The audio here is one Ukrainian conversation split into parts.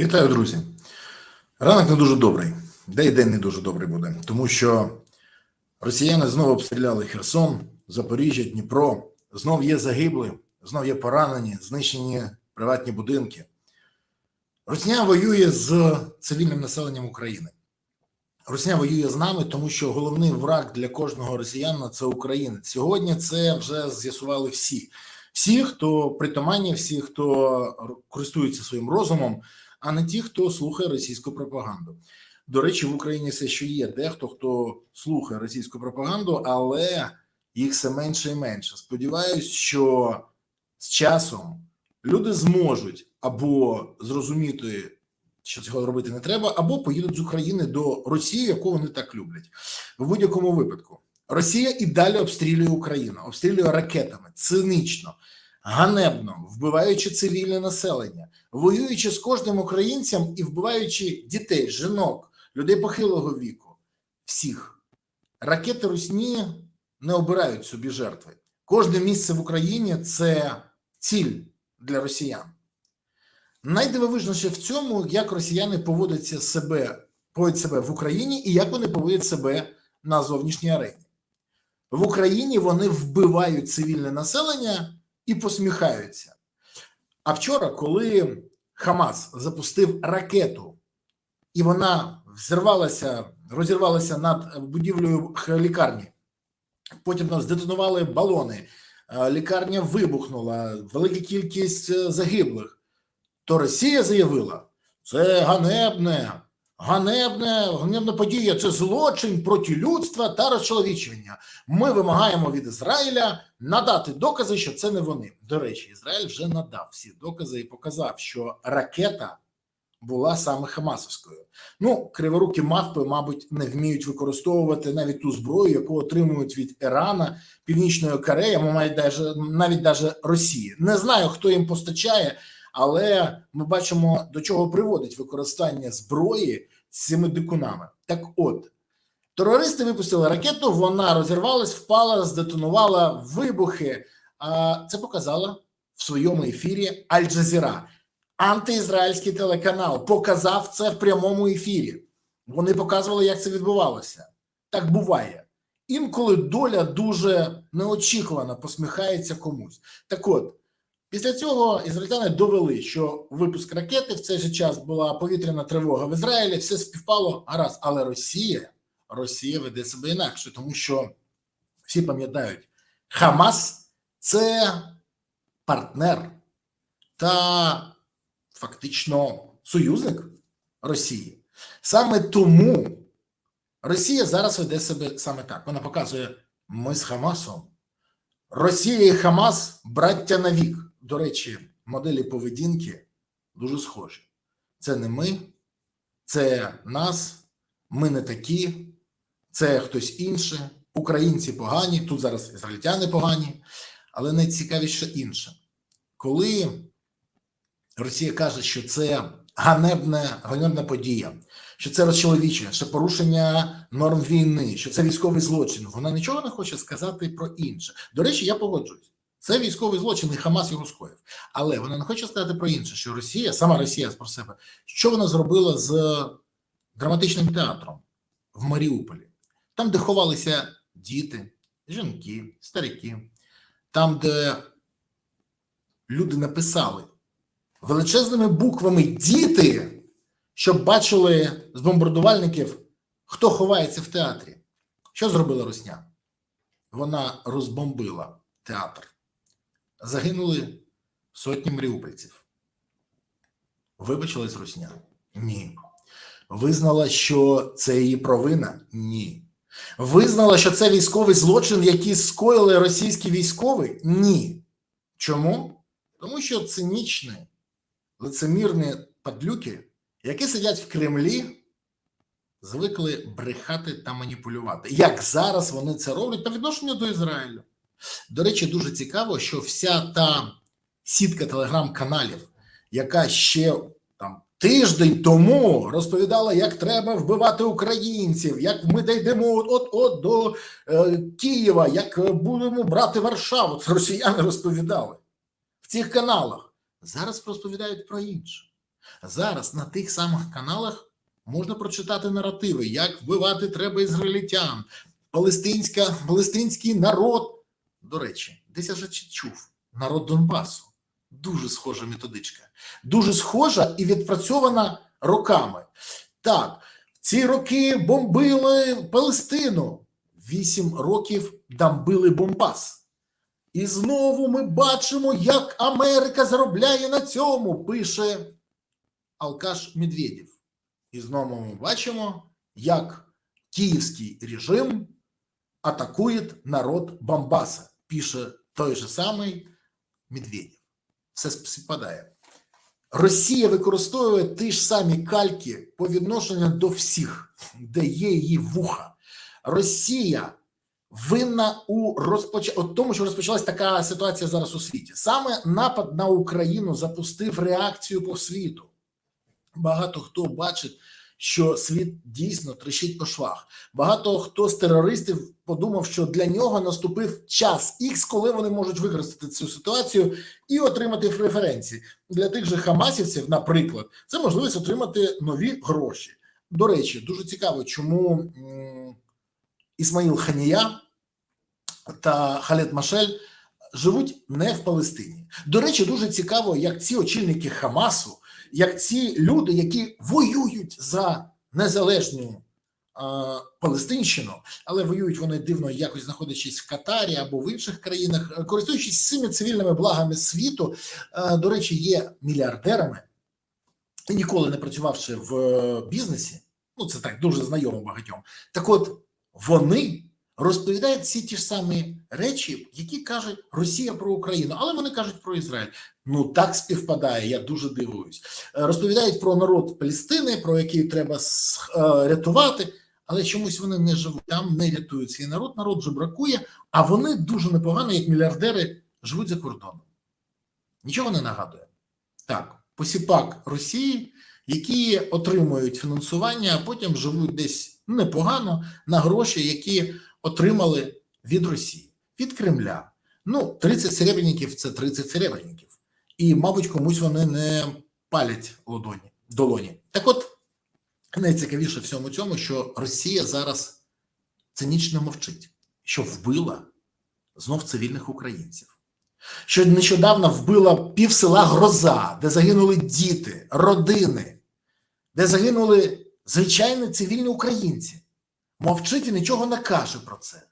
Вітаю, друзі. Ранок не дуже добрий, де й день не дуже добрий буде, тому що росіяни знову обстріляли Херсон, Запоріжжя, Дніпро. Знов є загиблі, знов є поранені, знищені приватні будинки. Росія воює з цивільним населенням України. Росія воює з нами, тому що головний враг для кожного росіянина це українець. Сьогодні це вже з'ясували всі. Всі, хто притаманні, всі, хто користується своїм розумом, а не ті, хто слухає російську пропаганду. До речі, в Україні все ще є дехто, хто слухає російську пропаганду, але їх все менше і менше. Сподіваюсь, що з часом люди зможуть або зрозуміти, що цього робити не треба, або поїдуть з України до Росії, яку вони так люблять. В будь-якому випадку. Росія і далі обстрілює Україну, обстрілює ракетами, цинично, ганебно, вбиваючи цивільне населення, воюючи з кожним українцем і вбиваючи дітей, жінок, людей похилого віку. Всіх ракети Русні не обирають собі жертви. Кожне місце в Україні це ціль для росіян. Найдивовижніше в цьому, як росіяни поводяться себе, поводять себе в Україні і як вони поводять себе на зовнішній арені. В Україні вони вбивають цивільне населення і посміхаються. А вчора, коли Хамас запустив ракету, і вона взірвалася, розірвалася над будівлею лікарні, потім здетонували балони, лікарня вибухнула, велика кількість загиблих, то Росія заявила, це ганебне. Ганебне, ганебна подія це злочин проти людства та розчоловічення. Ми вимагаємо від Ізраїля надати докази, що це не вони. До речі, Ізраїль вже надав всі докази і показав, що ракета була саме Хамасовською. Ну, криворукі мавпи, мабуть, не вміють використовувати навіть ту зброю, яку отримують від Ірана, Північної Кореї, навіть навіть Росії. Не знаю, хто їм постачає. Але ми бачимо, до чого приводить використання зброї цими дикунами. Так от, терористи випустили ракету, вона розірвалась, впала, здетонувала вибухи. Це показала в своєму ефірі Аль-Джазіра. Антиізраїльський телеканал показав це в прямому ефірі. Вони показували, як це відбувалося. Так буває. Інколи доля дуже неочікувано посміхається комусь. Так от. Після цього ізраїльтяни довели, що випуск ракети в цей же час була повітряна тривога в Ізраїлі, все співпало гаразд. Але Росія Росія веде себе інакше, тому що всі пам'ятають, Хамас це партнер та фактично союзник Росії. Саме тому Росія зараз веде себе саме так. Вона показує: ми з Хамасом. Росія і Хамас браття на вік. До речі, моделі поведінки дуже схожі. Це не ми, це нас, ми не такі, це хтось інший. Українці погані, тут зараз ізраїльтяни погані, але найцікавіше інше. Коли Росія каже, що це ганебна, ганебна подія, що це розчоловічення, що порушення норм війни, що це військовий злочин, вона нічого не хоче сказати про інше. До речі, я погоджуюсь. Це військовий злочин, і Хамас його скоїв. Але вона не хоче сказати про інше, що Росія, сама Росія про себе, що вона зробила з драматичним театром в Маріуполі, там, де ховалися діти, жінки, старики, там, де люди написали величезними буквами діти, щоб бачили з бомбардувальників, хто ховається в театрі. Що зробила Росня? Вона розбомбила театр загинули сотні маріупольців. Вибачилась Русня? Ні. Визнала, що це її провина? Ні. Визнала, що це військовий злочин, який скоїли російські військові? Ні. Чому? Тому що цинічні, лицемірні падлюки, які сидять в Кремлі, звикли брехати та маніпулювати. Як зараз вони це роблять по відношенню до Ізраїлю? До речі, дуже цікаво, що вся та сітка телеграм-каналів, яка ще там тиждень тому розповідала, як треба вбивати українців, як ми дійдемо от-от до е, Києва, як будемо брати Варшаву. Це росіяни розповідали в цих каналах. Зараз розповідають про інше. Зараз на тих самих каналах можна прочитати наративи, як вбивати треба ізраїльтян, палестинська, палестинський народ. До речі, десь я вже чув народ Донбасу. Дуже схожа методичка, дуже схожа і відпрацьована роками. Так, ці роки бомбили Палестину. Вісім років дамбили Бомбас. І знову ми бачимо, як Америка заробляє на цьому, пише Алкаш Медведєв. І знову ми бачимо, як київський режим атакує народ Бомбаса, пише той же самий Медведєв. Все співпадає. Росія використовує ті ж самі кальки по відношенню до всіх, де є її вуха. Росія винна у розпоч... от тому, що розпочалась така ситуація зараз у світі. Саме напад на Україну запустив реакцію по світу. Багато хто бачить, що світ дійсно трещить по швах. Багато хто з терористів подумав, що для нього наступив час ікс, коли вони можуть використати цю ситуацію і отримати преференції для тих же хамасівців, наприклад, це можливість отримати нові гроші. До речі, дуже цікаво, чому Ісмаїл Ханія та Халет Машель живуть не в Палестині. До речі, дуже цікаво, як ці очільники Хамасу, як ці люди, які воюють за незалежну а, Палестинщину, але воюють вони дивно, якось знаходячись в Катарі або в інших країнах, користуючись всіми цивільними благами світу, а, до речі, є мільярдерами, і ніколи не працювавши в е, бізнесі. Ну, це так дуже знайомо багатьом. Так от вони розповідають всі ті ж самі речі, які каже Росія про Україну, але вони кажуть про Ізраїль. Ну так співпадає. Я дуже дивуюсь. Е, Розповідають про народ Палестини, про який треба е, рятувати, але чомусь вони не живуть там, не рятують свій народ. Народ вже бракує, а вони дуже непогано, як мільярдери, живуть за кордоном. Нічого не нагадує. Так, посіпак Росії, які отримують фінансування, а потім живуть десь непогано на гроші, які отримали від Росії, від Кремля. Ну, 30 серебряників це 30 серебряників. І, мабуть, комусь вони не палять ладоні, долоні. Так от, найцікавіше в всьому цьому, що Росія зараз цинічно мовчить, що вбила знов цивільних українців. Що нещодавно вбила пів села Гроза, де загинули діти, родини, де загинули звичайні цивільні українці. Мовчить і нічого не каже про це.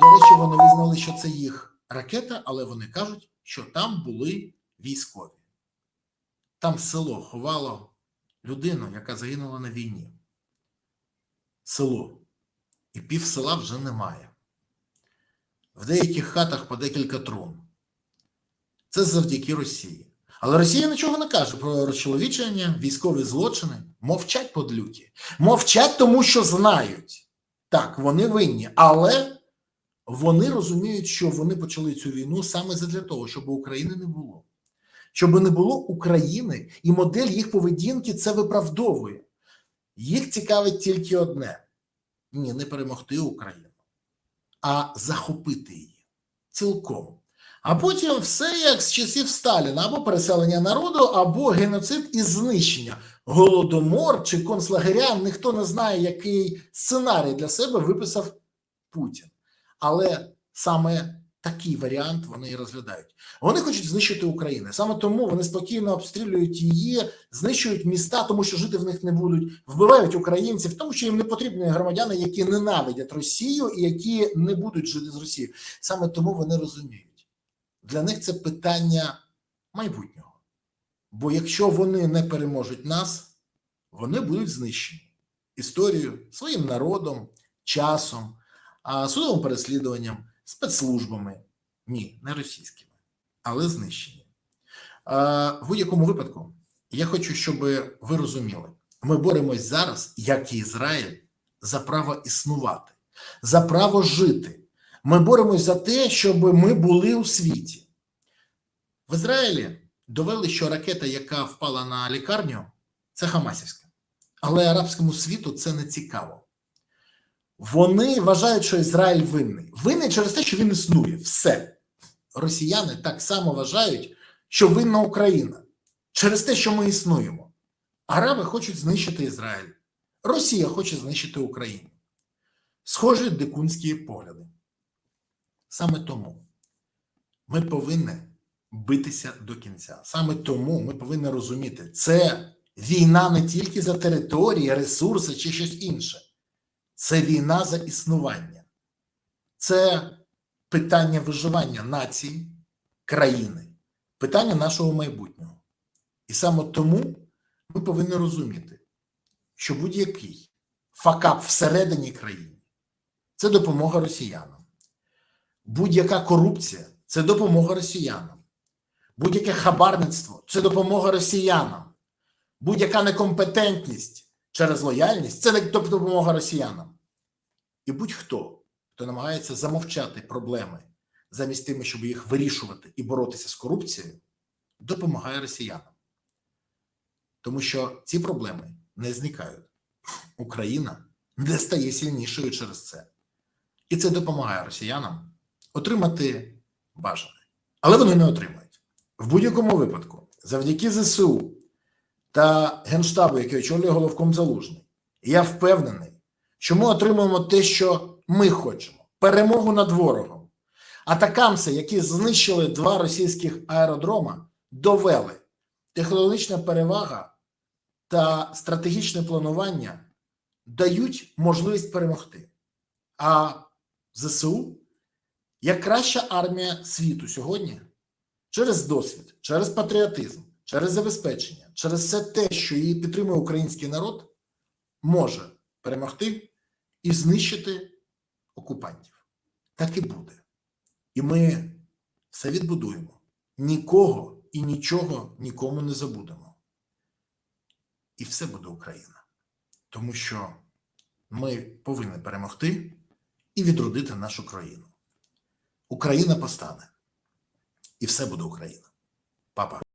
До речі, вони визнали, що це їх ракета, але вони кажуть, що там були військові. Там село ховало людину, яка загинула на війні. Село. І пів села вже немає. В деяких хатах по декілька трун. Це завдяки Росії. Але Росія нічого не каже про розчоловічення, військові злочини. Мовчать подлюки. Мовчать, тому що знають. Так, вони винні, але вони розуміють, що вони почали цю війну саме для того, щоб України не було. Щоб не було України, і модель їх поведінки це виправдовує. Їх цікавить тільки одне: ні, не перемогти Україну, а захопити її цілком. А потім все як з часів Сталіна, або переселення народу, або геноцид і знищення. Голодомор чи концлагеря, ніхто не знає, який сценарій для себе виписав Путін. Але саме такий варіант вони і розглядають. Вони хочуть знищити Україну. Саме тому вони спокійно обстрілюють її, знищують міста, тому що жити в них не будуть, вбивають українців, тому що їм не потрібні громадяни, які ненавидять Росію і які не будуть жити з Росією. Саме тому вони розуміють. Для них це питання майбутнього. Бо якщо вони не переможуть нас, вони будуть знищені історією, своїм народом, часом, судовим переслідуванням, спецслужбами. Ні, не російськими, але знищені. В будь-якому випадку я хочу, щоб ви розуміли, ми боремось зараз, як і Ізраїль, за право існувати, за право жити. Ми боремось за те, щоб ми були у світі. В Ізраїлі довели, що ракета, яка впала на лікарню, це Хамасівська. Але арабському світу це не цікаво. Вони вважають, що Ізраїль винний. Винний через те, що він існує. Все. Росіяни так само вважають, що винна Україна. через те, що ми існуємо. Араби хочуть знищити Ізраїль, Росія хоче знищити Україну. Схожі дикунські погляди. Саме тому ми повинні битися до кінця. Саме тому ми повинні розуміти, це війна не тільки за території, ресурси чи щось інше. Це війна за існування. Це питання виживання нації, країни, питання нашого майбутнього. І саме тому ми повинні розуміти, що будь-який факап всередині країни це допомога росіянам. Будь-яка корупція це допомога росіянам. Будь-яке хабарництво це допомога росіянам. Будь-яка некомпетентність через лояльність це допомога росіянам. І будь-хто, хто намагається замовчати проблеми замість тими, щоб їх вирішувати і боротися з корупцією, допомагає росіянам. Тому що ці проблеми не зникають. Україна не стає сильнішою через це. І це допомагає росіянам отримати бажане. Але вони не отримають. В будь-якому випадку, завдяки ЗСУ та Генштабу, який очолює головком Залужний, я впевнений, що ми отримуємо те, що ми хочемо: перемогу над ворогом. Атакамси, які знищили два російських аеродрома, довели технологічна перевага та стратегічне планування дають можливість перемогти. А ЗСУ як краща армія світу сьогодні через досвід, через патріотизм, через забезпечення, через все те, що її підтримує український народ, може перемогти і знищити окупантів. Так і буде. І ми все відбудуємо. Нікого і нічого нікому не забудемо. І все буде Україна. Тому що ми повинні перемогти і відродити нашу країну. Україна постане. І все буде Україна. Папа.